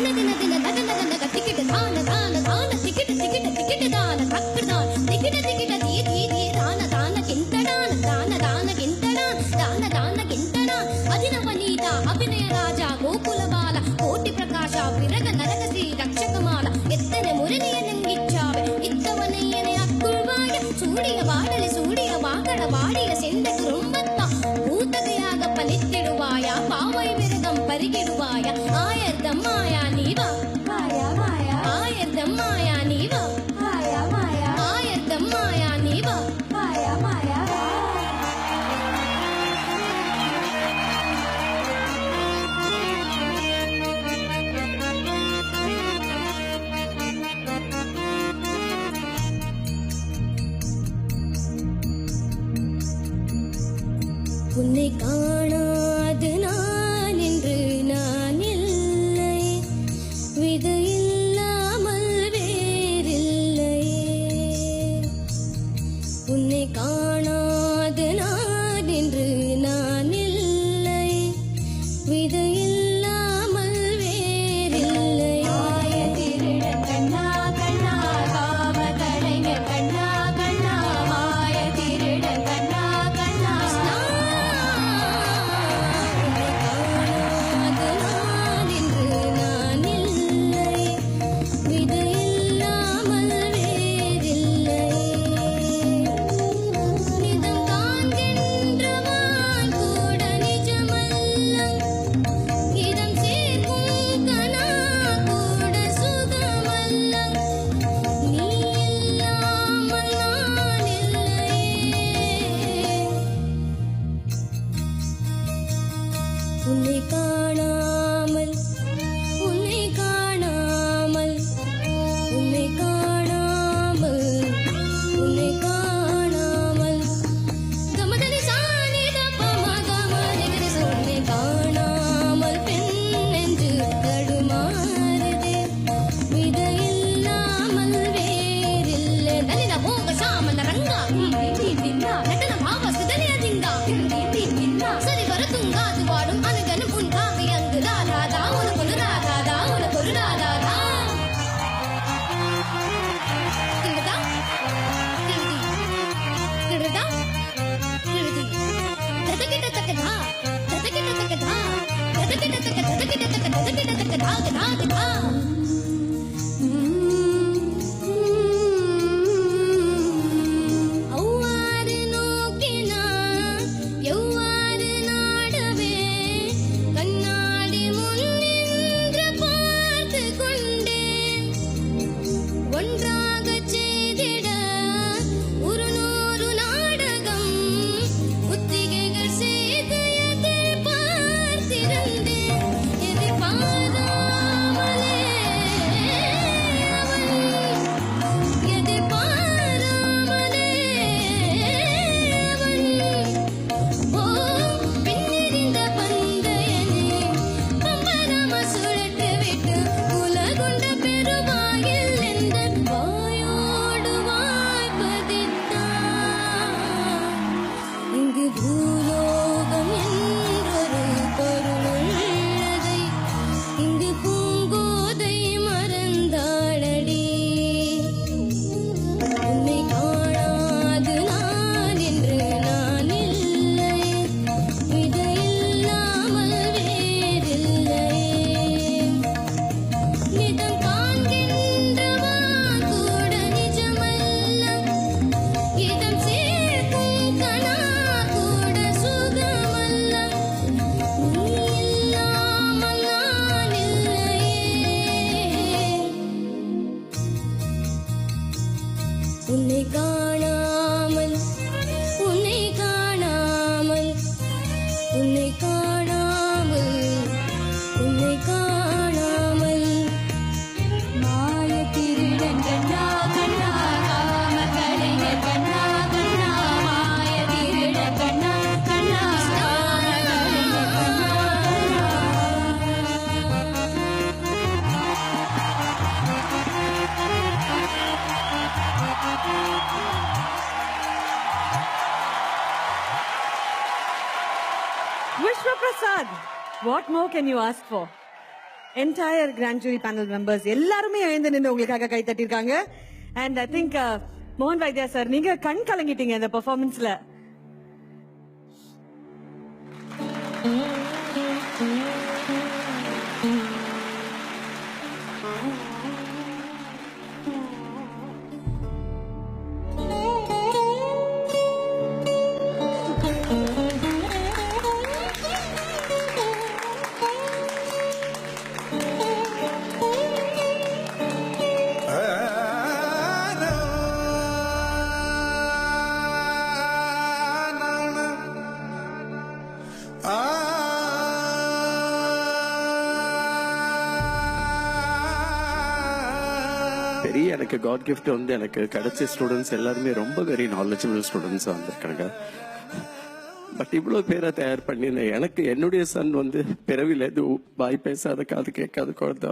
தின தின தின நக நக நக திக்கிட்டு தான தான தான திக்கிட்டு திக்கிட்டு திக்கிட்டு தான தக்கு தான திக்கிட்டு சூடிய வாடல வாடிய செந்த सुनने का உன்னை காணா ధగ ధగ ధగ ధగ ధగ ధగ what more can you ask for entire grand jury panel members எல்லாருமே எழுந்து நின்று உங்களுக்காக கை தட்டியிருக்காங்க. அண்ட் ஐ திங்க் மோகன் வைத்யா சார் நீங்க கண் கலங்கிட்டீங்க இந்த பெர்ஃபார்மன்ஸ்ல பெரிய எனக்கு காட் கிஃப்ட் வந்து எனக்கு கிடைச்ச ஸ்டூடெண்ட்ஸ் எல்லாருமே ரொம்ப வெரி நாலேஜபிள் ஸ்டூடெண்ட்ஸாக வந்திருக்காங்க பட் இவ்வளோ பேரை தயார் பண்ணியிருந்தேன் எனக்கு என்னுடைய சன் வந்து பிறவில எதுவும் வாய் பேசாத காது கேட்காத குழந்தை.